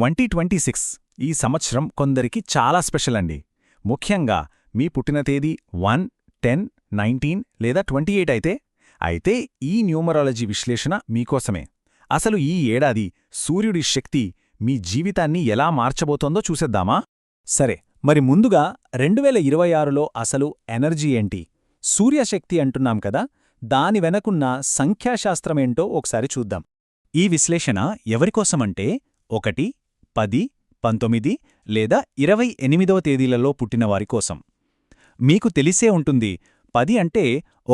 Twenty twenty six ఈ సంవత్సరం కొందరికి చాలా స్పెషల్ అండి. ముఖ్యంగా మీ పుట్టిన తేదీ వన్ టెన్ నైన్టీన్ లేదా ట్వంటీ ఎయిట్ అయితే అయితే ఈ న్యూమరాలజీ విశ్లేషణ మీకోసమే. అసలు ఈ ఏడాది సూర్యుడి శక్తి మీ జీవితాన్ని ఎలా మార్చబోతోందో చూసేద్దామా? సరే మరి ముందుగా రెండు వేల ఇరవై ఆరులో అసలు ఎనర్జీ ఏంటి? సూర్యశక్తి అంటున్నాం కదా దాని వెనకున్న సంఖ్యాశాస్త్రమేంటో ఒకసారి చూద్దాం. ఈ విశ్లేషణ ఎవరికోసమంటే ఒకటి పది పంతొమ్మిది లేదా ఇరవై ఎనిమిదవ తేదీలలో పుట్టినవారి కోసం. మీకు తెలిసే ఉంటుంది పది అంటే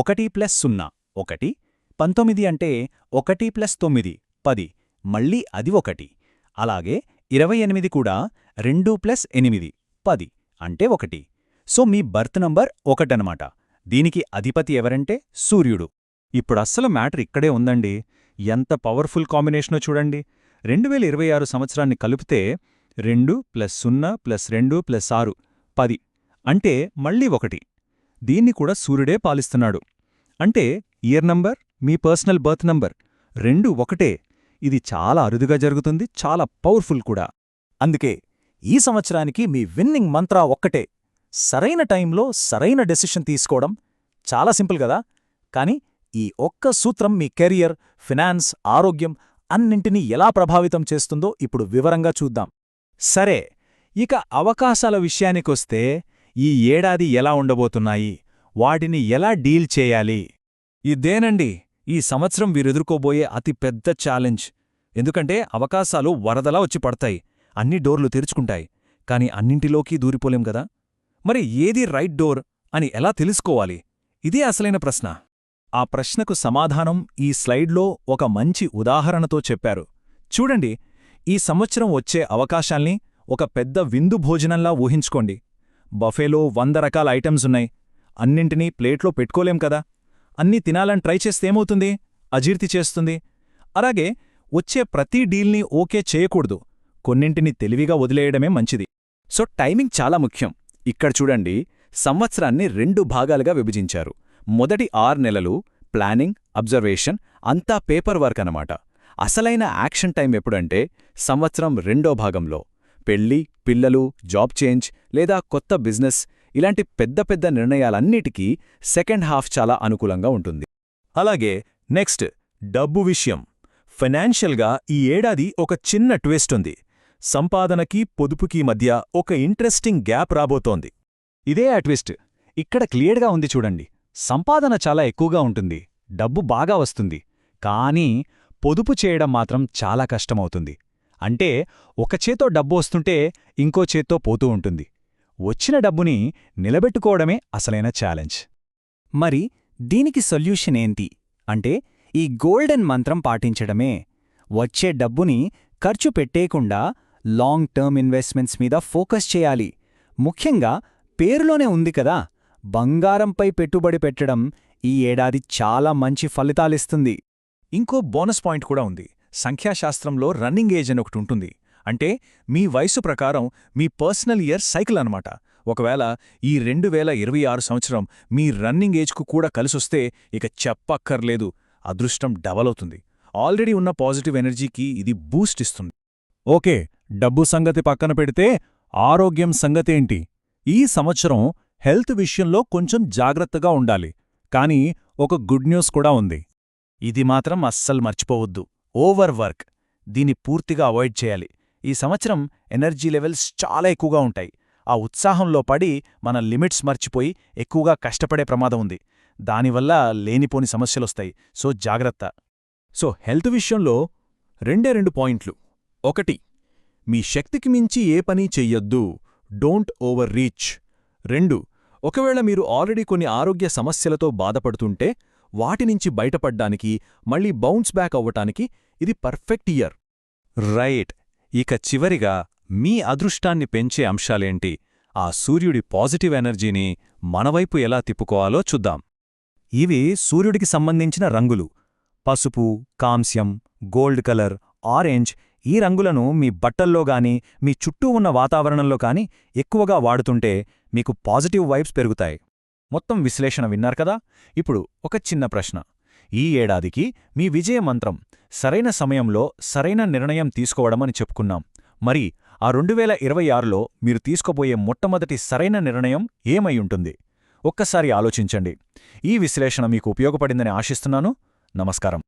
ఒకటి ప్లస్ సున్నా ఒకటి పంతొమ్మిది అంటే ఒకటి ప్లస్ తొమ్మిది పది మళ్ళీ అది ఒకటి. అలాగే ఇరవై ఎనిమిది కూడా రెండు ప్లస్ ఎనిమిది పది అంటే ఒకటి. సో మీ బర్త్ నంబర్ ఒకటనమాట దీనికి అధిపతి ఎవరంటే సూర్యుడు. ఇప్పుడు అస్సలు మ్యాటర్ ఇక్కడే ఉందండి. ఎంత పవర్ఫుల్ కాంబినేషనో చూడండి. రెండు వేల ఇరవై ఆరు సంవత్సరాన్ని కలిపితే రెండు ప్లస్ సున్నా ప్లస్ రెండు ప్లస్ ఆరు పది. అంటే మళ్ళీ ఒకటి. దీన్ని కూడా సూర్యుడే పాలిస్తున్నాడు. అంటే ఇయర్ నంబర్ మీ పర్సనల్ బర్త్ నంబర్ రెండు ఒకటే. ఇది చాలా అరుదుగా జరుగుతుంది చాలా పవర్ఫుల్ కూడా. అందుకే ఈ సంవత్సరానికి మీ విన్నింగ్ మంత్రా ఒక్కటే. సరైన టైంలో సరైన డెసిషన్ తీసుకోవడం చాలా సింపుల్ కదా. కానీ ఈ ఒక్క సూత్రం మీ కెరియర్ ఫినాన్స్ ఆరోగ్యం అన్నింటినీ ఎలా ప్రభావితం చేస్తుందో ఇప్పుడు వివరంగా చూద్దాం. సరే ఇక అవకాశాల విషయానికొస్తే ఈ ఏడాది ఎలా ఉండబోతున్నాయి? వాటిని ఎలా డీల్ చేయాలి? ఇదేనండి ఈ సంవత్సరం వీరెదుర్కోబోయే అతి పెద్ద ఛాలెంజ్. ఎందుకంటే అవకాశాలు వరదలా వచ్చి పడతాయి అన్ని డోర్లు తెరుచుకుంటాయి. కాని అన్నింటిలోకి దూరిపోలేం గదా మరి ఏది రైట్ డోర్ అని ఎలా తెలుసుకోవాలి? ఇదే అసలైన ప్రశ్న. ఆ ప్రశ్నకు సమాధానం ఈ స్లైడ్లో ఒక మంచి ఉదాహరణతో చెప్పారు. చూడండి ఈ సంవత్సరం వచ్చే అవకాశాల్ని ఒక పెద్ద విందు భోజనంలా ఊహించుకోండి. బఫేలో వంద రకాల ఐటమ్స్ ఉన్నాయి. అన్నింటినీ ప్లేట్లో పెట్టుకోలేం కదా? అన్నీ తినాలని ట్రై చేస్తే ఏమవుతుంది? అజీర్తి చేస్తుంది. అలాగే వచ్చే ప్రతి డీల్ని ఓకే చేయకూడదు. కొన్నింటిని తెలివిగా వదిలేయడమే మంచిది. సో టైమింగ్ చాలా ముఖ్యం. ఇక్కడ చూడండి సంవత్సరాన్ని రెండు భాగాలుగా విభజించారు. మొదటి ఆరు నెలలు ప్లానింగ్ అబ్జర్వేషన్ అంతా పేపర్ వర్క్ అనమాట అసలైన యాక్షన్ టైం ఎప్పుడంటే సంవత్సరం రెండో భాగంలో. పెళ్ళి పిల్లలు జాబ్ చేంజ్ లేదా కొత్త బిజినెస్ ఇలాంటి పెద్ద పెద్ద నిర్ణయాలన్నిటికీ సెకండ్ హాఫ్ చాలా అనుకూలంగా ఉంటుంది. అలాగే నెక్స్ట్ డబ్బు విషయం. ఫైనాన్షియల్గా ఈ ఏడాది ఒక చిన్న ట్విస్ట్ ఉంది. సంపాదనకి పొదుపుకి మధ్య ఒక ఇంట్రెస్టింగ్ గ్యాప్ రాబోతోంది. ఇదే ఆ ట్విస్ట్. ఇక్కడ క్లియర్గా ఉంది చూడండి. సంపాదన చాలా ఎక్కువగా ఉంటుంది. డబ్బు బాగా వస్తుంది. కానీ పొదుపు చేయడం మాత్రం చాలా కష్టమవుతుంది. అంటే ఒక చేతో డబ్బు వస్తుంటే ఇంకో చేత్తో పోతూ ఉంటుంది. వచ్చిన డబ్బుని నిలబెట్టుకోవడమే అసలైన ఛాలెంజ్. మరి దీనికి సొల్యూషన్ ఏంటి? అంటే ఈ గోల్డెన్ మంత్రం పాటించడమే. వచ్చే డబ్బుని ఖర్చు పెట్టేయకుండా లాంగ్ టర్మ్ ఇన్వెస్ట్మెంట్స్ మీద ఫోకస్ చేయాలి. ముఖ్యంగా పేరులోనే ఉంది కదా. బంగారంపై పెట్టుబడి పెట్టడం ఈ ఏడాది చాలా మంచి ఫలితాలిస్తుంది. ఇంకో బోనస్ పాయింట్ కూడా ఉంది. సంఖ్యాశాస్త్రంలో రన్నింగ్ ఏజ్ అని ఒకటి ఉంటుంది. అంటే మీ వయసు ప్రకారం మీ పర్సనల్ ఇయర్ సైకిల్ అనమాట ఒకవేళ ఈ రెండు వేల ఇరవై ఆరు సంవత్సరం మీ రన్నింగ్ ఏజ్కు కూడా కలిసొస్తే ఇక చెప్పక్కర్లేదు. అదృష్టం డబల్ అవుతుంది. ఆల్రెడీ ఉన్న పాజిటివ్ ఎనర్జీకి ఇది బూస్ట్ ఇస్తుంది. ఓకే డబ్బు సంగతి పక్కన పెడితే ఆరోగ్యం సంగతేంటి? ఈ సంవత్సరం హెల్త్ విషయంలో కొంచెం జాగ్రత్తగా ఉండాలి. కానీ ఒక గుడ్ న్యూస్ కూడా ఉంది. ఇది మాత్రం అస్సలు మర్చిపోవద్దు. Overwork. దీన్ని పూర్తిగా అవాయిడ్ చేయాలి. ఈ సంవత్సరం ఎనర్జీ లెవెల్స్ చాలా ఎక్కువగా ఉంటాయి. ఆ ఉత్సాహంలో పడి మన లిమిట్స్ మర్చిపోయి ఎక్కువగా కష్టపడే ప్రమాదం ఉంది. దానివల్ల లేనిపోని సమస్యలొస్తాయి. సో జాగ్రత్త. సో హెల్త్ విషయంలో రెండే రెండు పాయింట్లు. ఒకటి మీ శక్తికి మించి ఏ పని చెయ్యొద్దు. Don't overreach. రెండు ఒకవేళ మీరు ఆల్రెడీ కొన్ని ఆరోగ్య సమస్యలతో బాధపడుతుంటే వాటినుంచి బయటపడ్డానికి మళ్ళీ బౌన్స్ బ్యాక్ అవ్వటానికి ఇది పర్ఫెక్ట్ ఇయర్. రైట్. ఇక చివరిగా మీ అదృష్టాన్ని పెంచే అంశాలేంటి? ఆ సూర్యుడి పాజిటివ్ ఎనర్జీని మనవైపు ఎలా తిప్పుకోవాలో చూద్దాం. ఇవి సూర్యుడికి సంబంధించిన రంగులు. పసుపు కాంస్యం గోల్డ్ కలర్ ఆరెంజ్ ఈ రంగులను మీ బట్టల్లో గాని మీ చుట్టూ ఉన్న వాతావరణంలో కాని ఎక్కువగా వాడుతుంటే మీకు పాజిటివ్ వైబ్స్ పెరుగుతాయి. మొత్తం విశ్లేషణ విన్నారు కదా? ఇప్పుడు ఒక చిన్న ప్రశ్న. ఈ ఏడాదికి మీ విజయ మంత్రం సరైన సమయంలో సరైన నిర్ణయం తీసుకోవడమని చెప్పుకున్నాం. మరి ఆ రెండు వేల ఇరవై ఆరులో మీరు తీసుకోబోయే మొట్టమొదటి సరైన నిర్ణయం ఏమైయుంటుంది ఒక్కసారి ఆలోచించండి. ఈ విశ్లేషణ మీకు ఉపయోగపడిందని ఆశిస్తున్నాను. నమస్కారం.